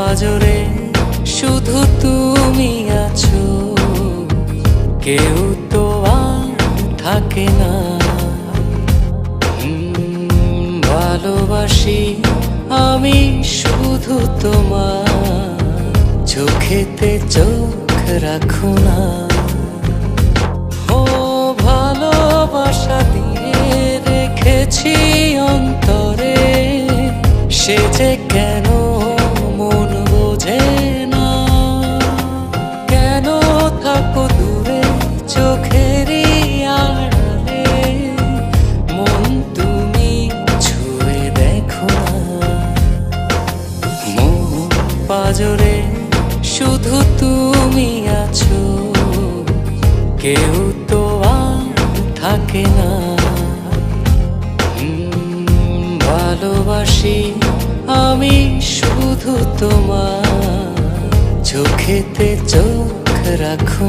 পাজরে শুধু তুমি আছো, কেউ তো আর থাকে না। ভালোবাসি আমি শুধু তোমার, চোখেতে চোখ রাখো না। ও, ভালোবাসা দিয়ে রেখেছি অন্তরে, সে যে চোখেতে চোখ রাখো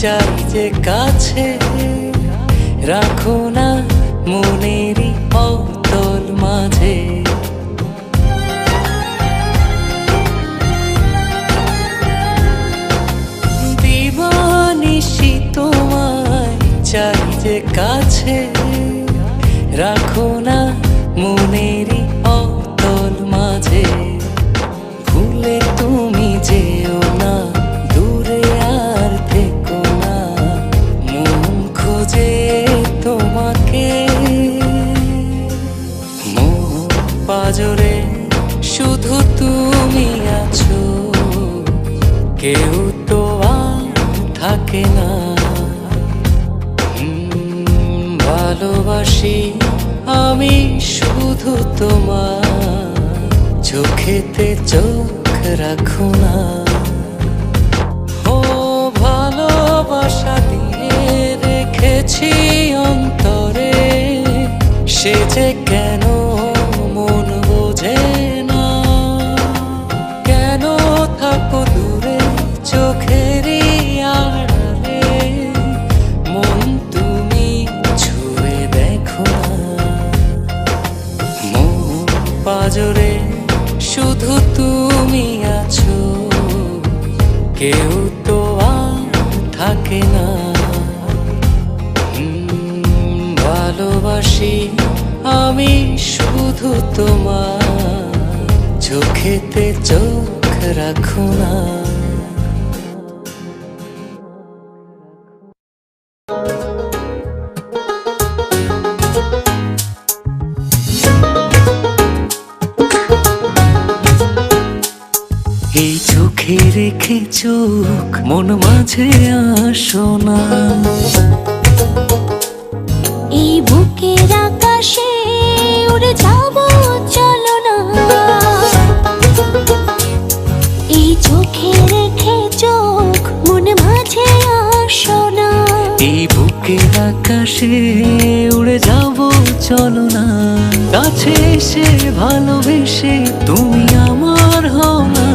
চাই যে কাছে রাখো না মনেরই থাকে না ভালোবাসি আমি শুধু তোমার। চোখেতে চোখ রাখো না। ও, ভালোবাসা দিয়ে রেখেছি অন্তরে। সে যে কেন ভালোবাসি, আমি শুধু তোমার চোখেতে চোখ রাখো না। এই চোখে রেখে চোখ, মন মাঝে আসো না। বুকের আকাশে উড়ে যাব চলো না। কাছে এসে ভালোবেসে তুমি আমার হও না।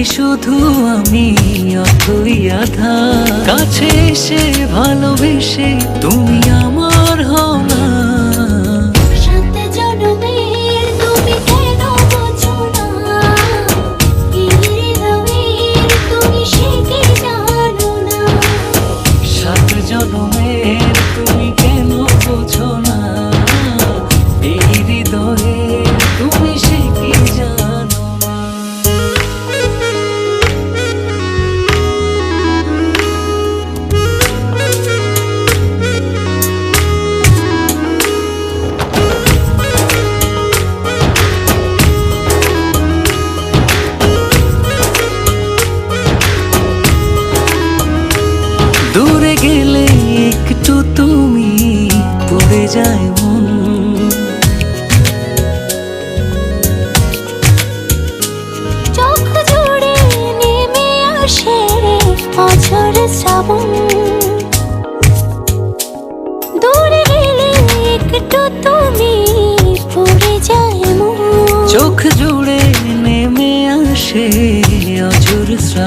দেখি শুধু আমি অতই আধা কাছে এসে ভালোবেসে তুমি আমার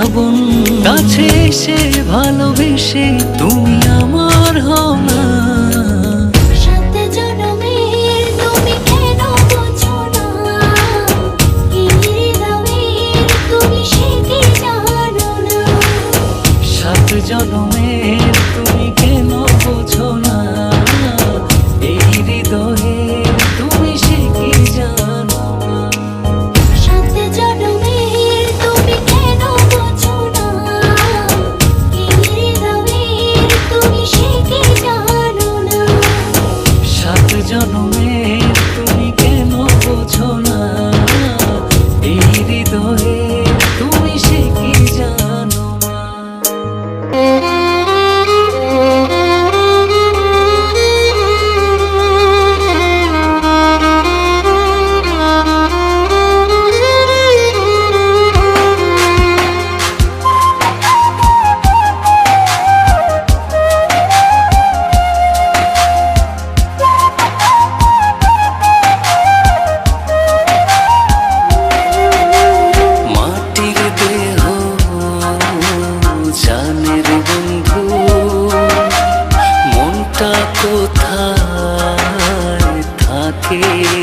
শ্রাবণ কাছে এসে ভালোবেসে তুমি আমার হও না। दोनों में que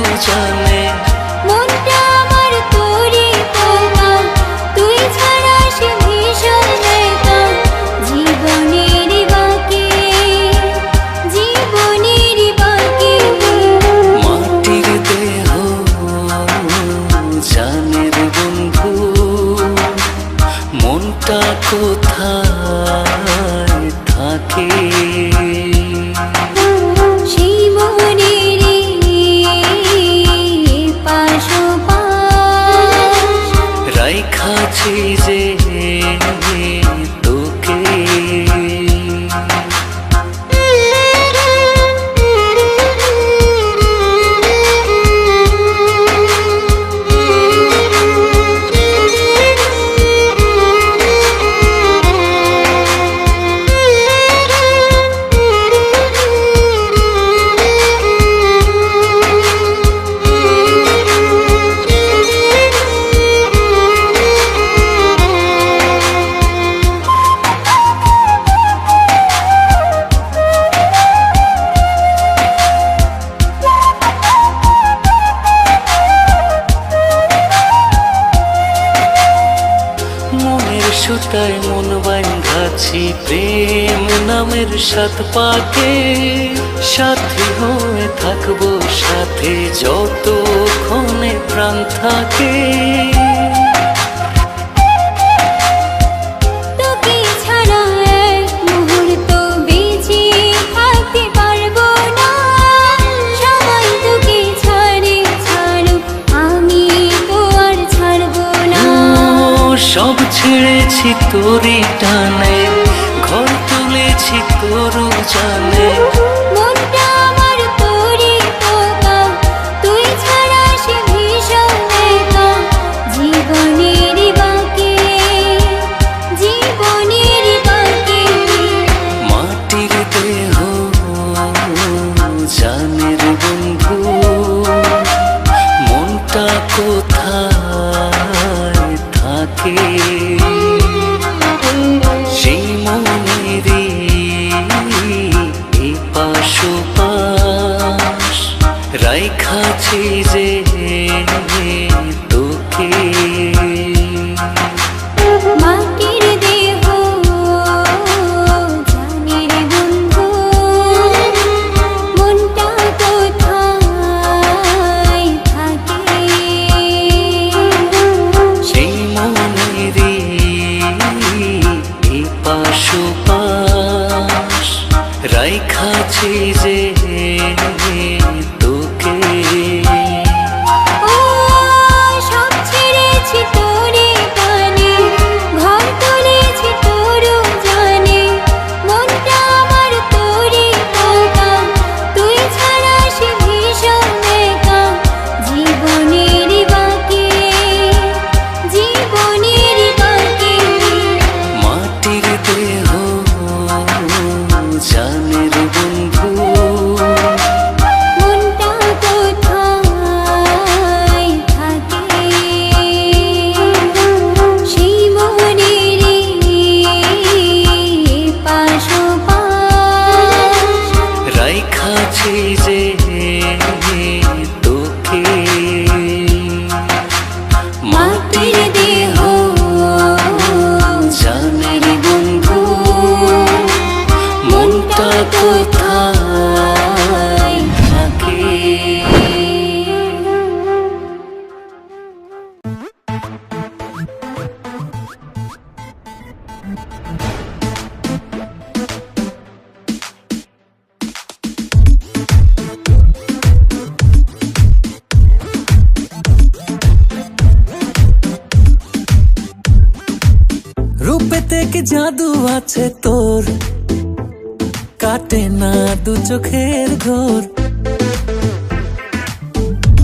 পাকে সাথে হয়ে থাকব সাথে যত যতক্ষণে প্রাণ থাকে। সব ছেড়েছি তোরই টানে ঘর তুলেছি তোর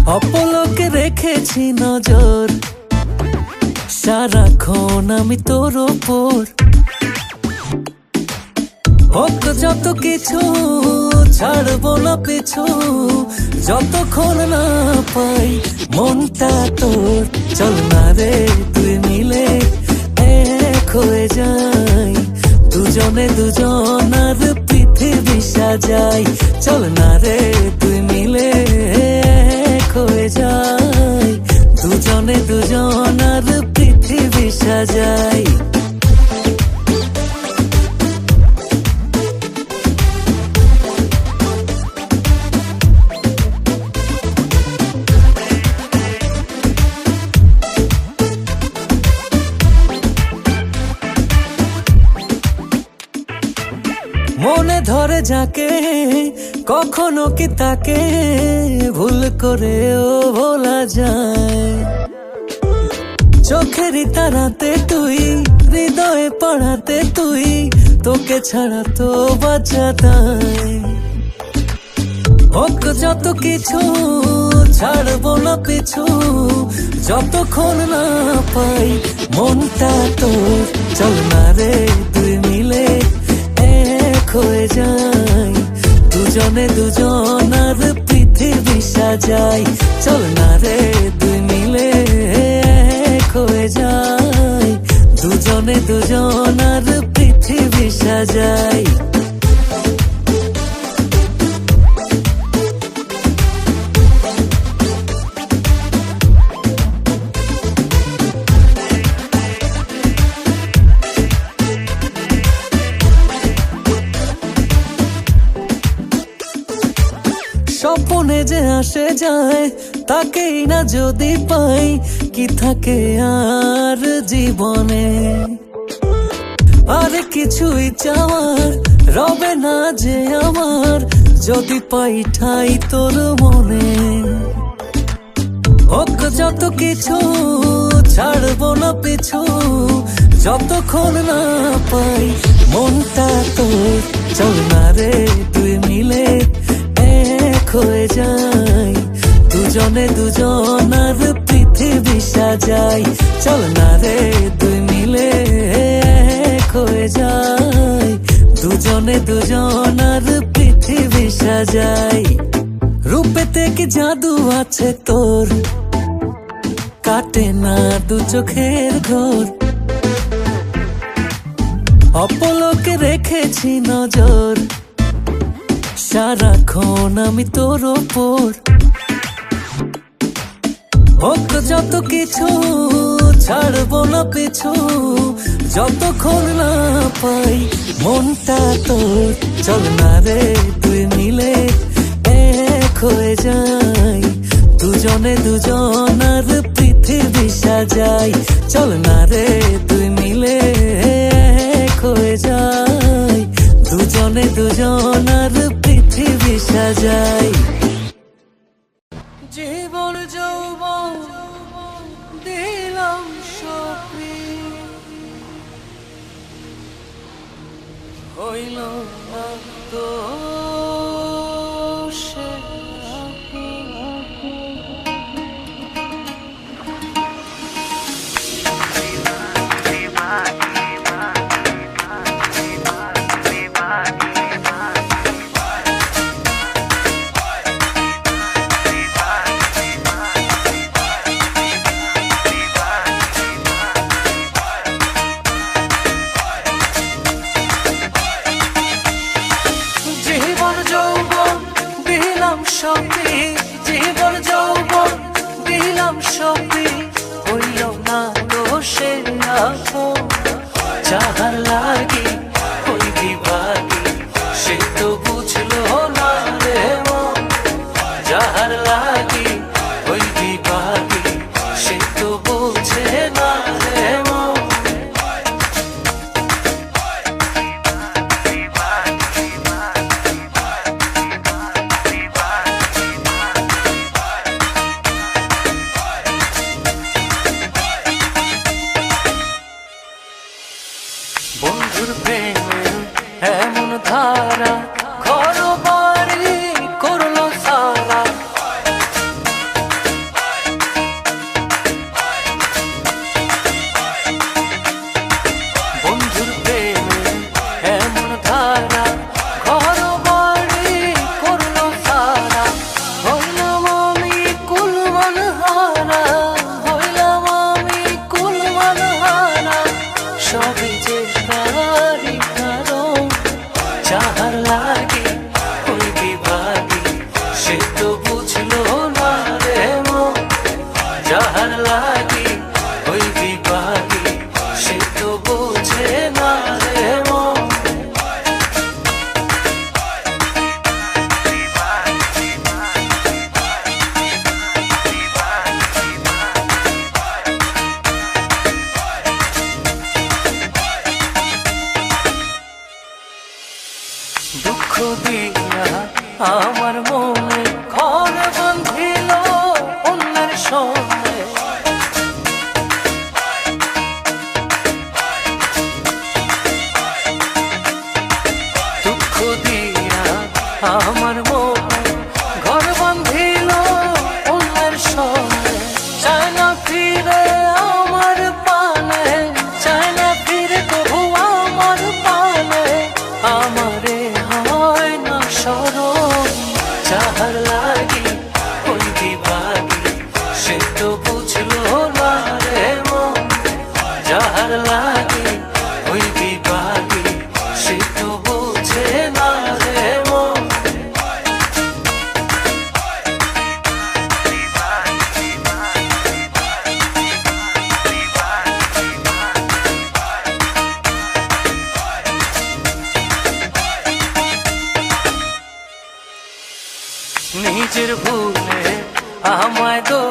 অপলকে রেখেছি নজর। সারাক্ষণ আমি তোর ওপর। হোক যত কিছু, ছাড়বো না পিছু। যতক্ষণ না পাই মনটা তোর। চল না রে তুই মিলে এক হয়ে যাই। দুজনে দুজনার পৃথিবী সাজাই। চল না রে তুই মিলে হয়ে যায়। দুজনে দুজনার পৃথিবী সাজাই যাকে, কখনো কি তাকে ভুল করেও ভোলা যায়? চোখেরই তারাতে তুই, হৃদয়ে পড়াতে তুই, তোকে ছাড়া তো বাঁচা তাই হোক যত কিছু, ছাড়বো না পিছু, যতক্ষণ না পাই, মনটা তোর, চল না রে তুই মিলে। হয়ে যাই দুজনে দুজনার পৃথিবী সাজাই। চল না রে, দুই মিলে হয়ে যাই দুজনে দুজনার পৃথিবী সাজাই। যায়, তাকেই না যদি পাই, কি থাকে আর জীবনে? আর কিছুই চাওয়ার রবে না যে আমার, যদি পাই ঠাই তোর মনে। হোক যত কিছু, ছাড়বো না পিছু, যতক্ষণ না পাই, মনটা তোর চল না রে তুই মিলে এক হয়ে যাই দুজনে দুজনার পৃথিবী সাজাই। চল না রে তুই মিলে হয়ে যাই। দুজনে দুজনার পৃথিবী সাজাই। রূপেতে কি জাদু আছে তোর? কাটে না দু চোখের ঘোর। অপলকে রেখেছি নজর। সারাক্ষণ আমি তোর ওপর। হোক যত কিছু ছাড়বো না পিছু, যতক্ষণ না পাই মনটা তোর চল না রে তুই মিলে এক হয়ে যাই। দুজনে দুজনার পৃথিবী সাজাই। চল না রে তুই মিলে এক হয়ে যাই। দুজনে দুজনার পৃথিবী সাজাই। আমার নিজের ভুলে আমায় দোষে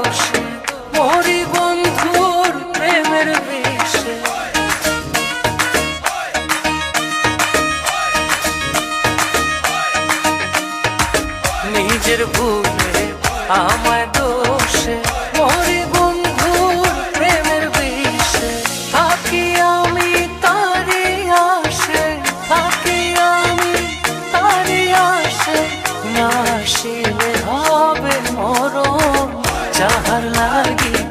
চাহার লাগি